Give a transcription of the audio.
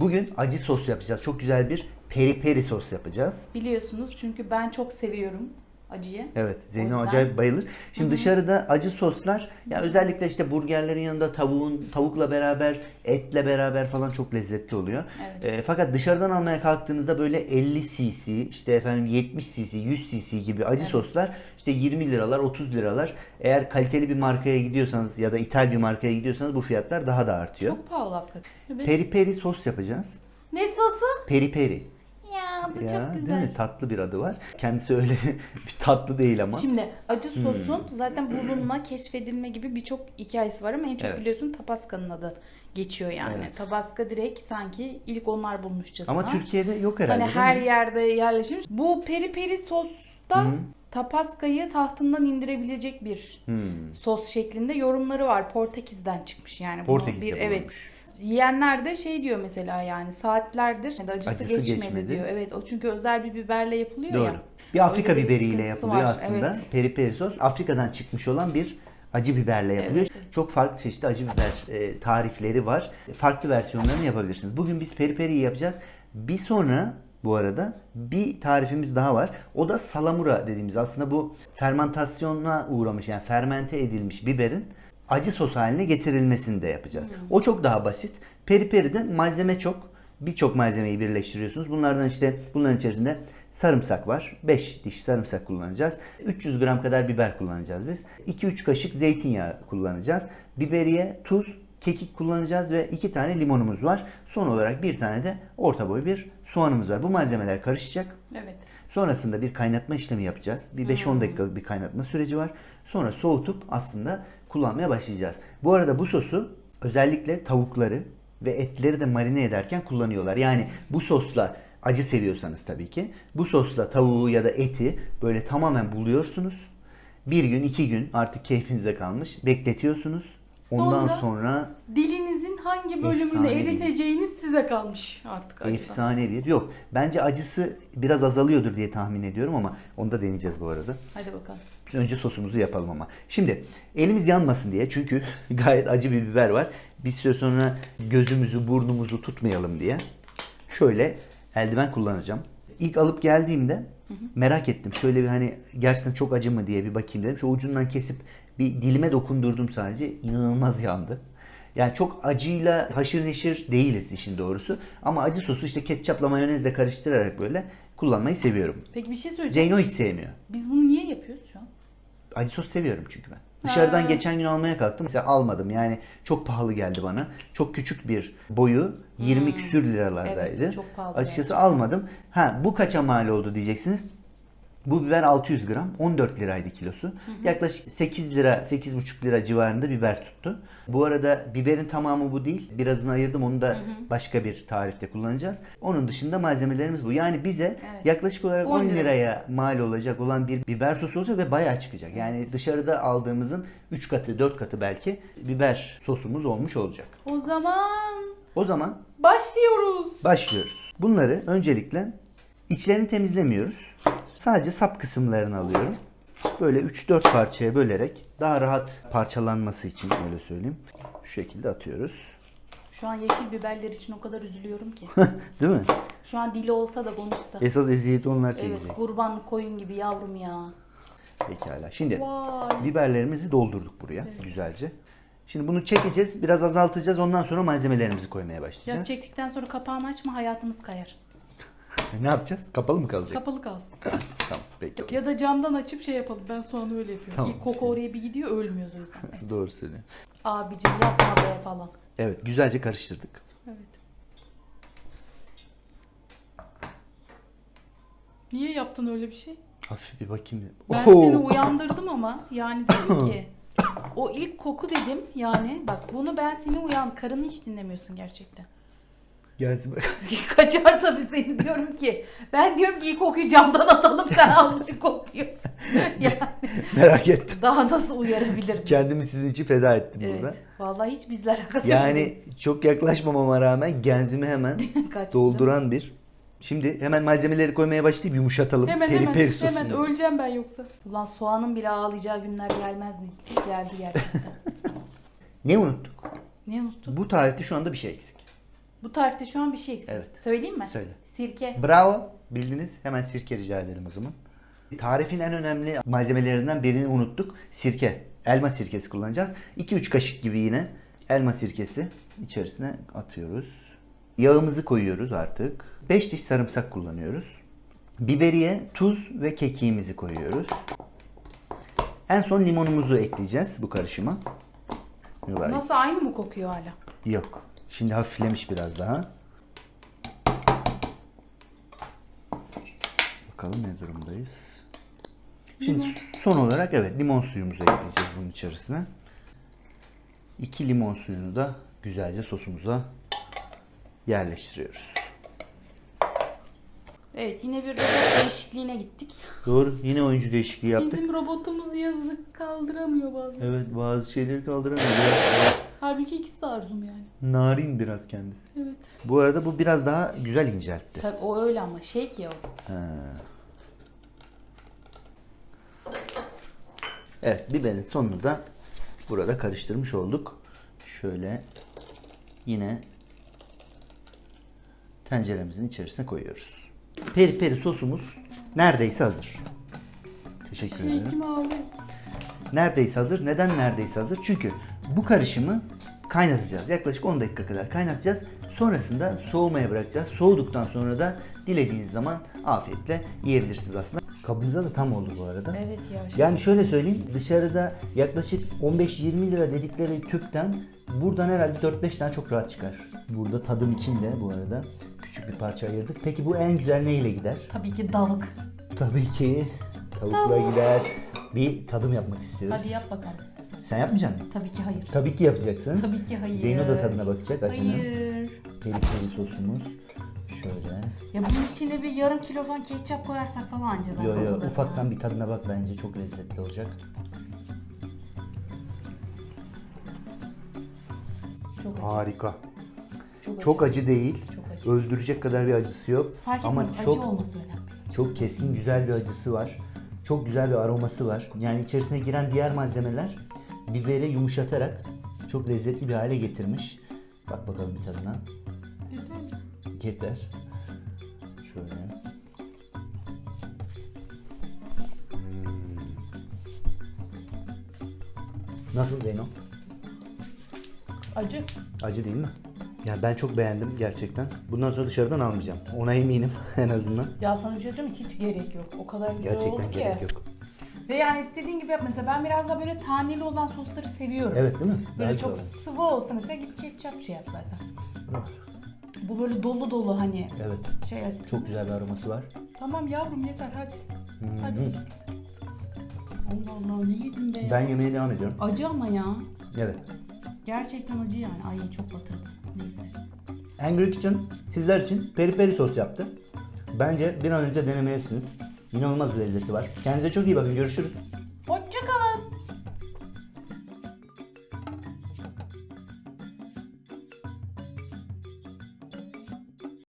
Bugün acı sos yapacağız. Çok güzel bir peri peri sos yapacağız. Biliyorsunuz çünkü ben çok seviyorum acıyı. Evet, Zeyno yüzden- acayip bayılır. Şimdi dışarıda acı soslar ya özellikle işte burgerlerin yanında tavuğun tavukla beraber, etle beraber falan çok lezzetli oluyor. Evet. E, fakat dışarıdan almaya kalktığınızda böyle 50 cc, işte efendim 70 cc, 100 cc gibi acı soslar işte 20 liralar, 30 liralar. Eğer kaliteli bir markaya gidiyorsanız ya da ithal bir markaya gidiyorsanız bu fiyatlar daha da artıyor. Çok pahalı hakikaten. Evet. Peri peri sos yapacağız. ne sosu? Peri peri. Ya adı Ya, çok değil güzel. mi? Tatlı bir adı var. Kendisi öyle bir tatlı değil ama. Şimdi acı Hmm. sosun zaten bulunma, keşfedilme gibi birçok hikayesi var ama en çok Evet. biliyorsun Tabasca'nın adı geçiyor yani. Evet. Tabasca direkt sanki ilk onlar bulmuşçasına. Ama Türkiye'de yok herhalde. Hani değil her mi? yerde yerleşmiş. Bu peri peri sosta Tabasca'yı tahtından indirebilecek bir Hmm. sos şeklinde yorumları var. Portekiz'den çıkmış yani. Portekiz'de bir bulunmuş. evet. Yiyenler de şey diyor mesela yani saatlerdir yani acısı, Acısı geçmedi, geçmedi. diyor. Evet o çünkü özel bir biberle yapılıyor Doğru. ya. Bir Afrika Öyle bir biberiyle sıkıntısı yapılıyor var, aslında. evet. Peri peri sos Afrika'dan çıkmış olan bir acı biberle yapılıyor. Çok farklı çeşitli acı biber e, tarifleri var. Farklı versiyonlarını yapabilirsiniz. Bugün biz peri periyi yapacağız. Bir sonra bu arada bir tarifimiz daha var. O da salamura dediğimiz aslında bu fermentasyona uğramış yani fermente edilmiş biberin acı sos haline getirilmesini de yapacağız. O çok daha basit. Peri peride malzeme çok. Birçok malzemeyi birleştiriyorsunuz. Bunlardan işte bunların içerisinde sarımsak var. 5 diş sarımsak kullanacağız. 300 gram kadar biber kullanacağız biz. 2-3 kaşık zeytinyağı kullanacağız. Biberiye, tuz, kekik kullanacağız ve 2 tane limonumuz var. Son olarak bir tane de orta boy bir soğanımız var. Bu malzemeler karışacak. Evet. Sonrasında bir kaynatma işlemi yapacağız. Bir 5-10 dakikalık bir kaynatma süreci var. Sonra soğutup aslında kullanmaya başlayacağız. Bu arada bu sosu özellikle tavukları ve etleri de marine ederken kullanıyorlar. Yani bu sosla acı seviyorsanız tabii ki bu sosla tavuğu ya da eti böyle tamamen buluyorsunuz. Bir gün iki gün artık keyfinize kalmış bekletiyorsunuz. Ondan Sonra? sonra Dilinizin hangi bölümünü Efsane bir- eriteceğiniz size kalmış artık acıdan. efsane bir yok. Bence acısı biraz azalıyordur diye tahmin ediyorum ama onu da deneyeceğiz bu arada. Hadi bakalım. Önce sosumuzu yapalım ama. Şimdi elimiz yanmasın diye çünkü gayet acı bir biber var. Bir süre sonra gözümüzü burnumuzu tutmayalım diye şöyle eldiven kullanacağım. İlk alıp geldiğimde merak ettim. Şöyle bir hani gerçekten çok acı mı diye bir bakayım dedim. Şu ucundan kesip bir dilime dokundurdum sadece. İnanılmaz yandı. Yani çok acıyla haşır neşir değiliz işin doğrusu. Ama acı sosu işte ketçapla mayonezle karıştırarak böyle kullanmayı seviyorum. Peki bir şey söyleyeceğim. Zeyno hiç sevmiyor. Biz bunu niye yapıyoruz şu an? Acı sos seviyorum çünkü ben. Dışarıdan Ha. geçen gün almaya kalktım. Mesela almadım. Yani çok pahalı geldi bana. Çok küçük bir boyu 20 küsür liralardaydı. Hmm. Evet, çok pahalı Açıkçası gerçekten. almadım. Ha bu kaça mal oldu diyeceksiniz. Bu biber 600 gram. 14 liraydı kilosu. Yaklaşık 8 lira, 8,5 lira civarında biber tuttu. Bu arada biberin tamamı bu değil. Birazını ayırdım. Onu da başka bir tarifte kullanacağız. Onun dışında malzemelerimiz bu. Yani bize Evet. yaklaşık olarak 10 10 lira. liraya mal olacak olan bir biber sosu olacak ve bayağı çıkacak. Yani dışarıda aldığımızın 3 katı, 4 katı belki biber sosumuz olmuş olacak. O zaman O zaman başlıyoruz. başlıyoruz. Bunları öncelikle içlerini temizlemiyoruz. Sadece sap kısımlarını alıyorum. Böyle 3-4 parçaya bölerek daha rahat parçalanması için öyle söyleyeyim. Şu şekilde atıyoruz. Şu an yeşil biberler için o kadar üzülüyorum ki. Değil mi? Şu an dili olsa da konuşsa. Esas eziyeti onlar Evet çekecek. kurban koyun gibi yavrum ya. Pekala. Şimdi Vay. biberlerimizi doldurduk buraya güzelce. Şimdi bunu çekeceğiz, biraz azaltacağız. Ondan sonra malzemelerimizi koymaya Ya başlayacağız. çektikten sonra kapağını açma hayatımız kayar. Ne yapacağız? Kapalı mı kalacak? Kapalı kalsın. tamam, peki. Ya da camdan açıp şey yapalım. Ben sonra öyle yapıyorum. Tamam. İlk koku oraya bir gidiyor ölmüyoruz o yüzden. Doğru söylüyor. Abicim yapma be falan. Evet, güzelce karıştırdık. Evet. Niye yaptın öyle bir şey? Hafif bir bakayım. dedim. Ben Oo! seni uyandırdım ama yani dedim ki o ilk koku dedim yani bak bunu ben seni uyan karını hiç dinlemiyorsun gerçekten. Gelsin bak. Kaçar tabii seni diyorum ki. Ben diyorum ki ilk kokuyu camdan atalım sen almışsın kokuyorsun. yani Merak ettim. daha nasıl uyarabilirim? Kendimi sizin için feda ettim burada. Evet. Vallahi hiç bizle alakası yok. Yani çok yaklaşmamama rağmen genzimi hemen Kaçtı. dolduran bir. Şimdi hemen malzemeleri koymaya başlayıp yumuşatalım. Hemen peri hemen peri sosunu. hemen öleceğim ben yoksa. Ulan soğanın bile ağlayacağı günler gelmez mi? Geldi gerçekten. Ne unuttuk? ne unuttum? Bu tarifte şu anda bir şey eksik. Bu tarifte şu an bir şey eksik. Evet. Söyleyeyim mi? Söyle. Sirke. Bravo. Bildiniz. Hemen sirke rica edelim o zaman. Tarifin en önemli malzemelerinden birini unuttuk. Sirke. Elma sirkesi kullanacağız. 2-3 kaşık gibi yine elma sirkesi içerisine atıyoruz. Yağımızı koyuyoruz artık. 5 diş sarımsak kullanıyoruz. Biberiye, tuz ve kekiğimizi koyuyoruz. En son limonumuzu ekleyeceğiz bu karışıma. Nasıl aynı mı kokuyor hala? Yok. Şimdi hafiflemiş biraz daha. Bakalım ne durumdayız. Şimdi son olarak evet limon suyumuzu ekleyeceğiz bunun içerisine. 2 limon suyunu da güzelce sosumuza yerleştiriyoruz. Evet yine bir robot değişikliğine gittik. Doğru. Yine oyuncu değişikliği yaptık. Bizim robotumuz yazık kaldıramıyor bazen. Evet bazı şeyleri kaldıramıyor. Halbuki ikisi de arzum yani. narin biraz kendisi. Evet. Bu arada bu biraz daha güzel inceltti. Tabii o öyle ama şey ki o. Ha. Evet biberin sonunu da burada karıştırmış olduk. Şöyle yine tenceremizin içerisine koyuyoruz. Peri peri sosumuz neredeyse hazır. Teşekkür ederim. Neredeyse hazır. Neden neredeyse hazır? Çünkü bu karışımı kaynatacağız. Yaklaşık 10 dakika kadar kaynatacağız. Sonrasında soğumaya bırakacağız. Soğuduktan sonra da dilediğiniz zaman afiyetle yiyebilirsiniz aslında. Kabımıza da tam oldu bu arada. Evet ya. Yani şöyle söyleyeyim dışarıda yaklaşık 15-20 lira dedikleri tüpten buradan herhalde 4-5 tane çok rahat çıkar. Burada tadım için de bu arada küçük bir parça ayırdık. Peki bu en güzel neyle gider? Tabii ki davuk. Tabii ki tavukla gider. Bir tadım yapmak istiyoruz. Hadi yap bakalım. Sen yapmayacaksın mı? Tabii ki hayır. Tabii ki yapacaksın. Tabii ki hayır. Zeyno da tadına bakacak acının. Hayır. Peri peri sosumuz. Şöyle. Ya bunun içine bir yarım kilo falan ketçap koyarsak falan anca. ben Yo yo ufaktan bir tadına bak bence çok lezzetli olacak. Çok acı. Harika. Çok acı. Çok acı değil. Çok acı. Öldürecek kadar bir acısı yok. Fark Ama etmez. çok Acı olması önemli. çok keskin güzel bir acısı var. Çok güzel bir aroması var. Yani içerisine giren diğer malzemeler biberi yumuşatarak çok lezzetli bir hale getirmiş. Bak bakalım bir tadına. Yeter. Şöyle. Hmm. Nasıl Zeyno? Acı. Acı değil mi? Ya ben çok beğendim gerçekten. Bundan sonra dışarıdan almayacağım. Ona eminim en azından. Ya sana bir şey söyleyeyim mi? Hiç gerek yok. O kadar güzel oldu Gerçekten ki. gerek yok. Ve yani istediğin gibi yap. Mesela ben biraz daha böyle taneli olan sosları seviyorum. Evet değil mi? Böyle güzel çok olur. sıvı olsa mesela git ketçap şey yap zaten. Bu böyle dolu dolu hani Evet. şey açsın. Çok güzel bir aroması var. Tamam yavrum yeter hadi. Hı Hadi. Allah Allah ne yedim be ya. Ben yemeye devam ediyorum. Acı ama ya. Evet. Gerçekten acı yani. Ay çok batırdım. Neyse. Angry Kitchen sizler için peri peri sos yaptı. Bence bir an önce denemelisiniz. İnanılmaz bir lezzeti var. Kendinize çok iyi bakın. Görüşürüz.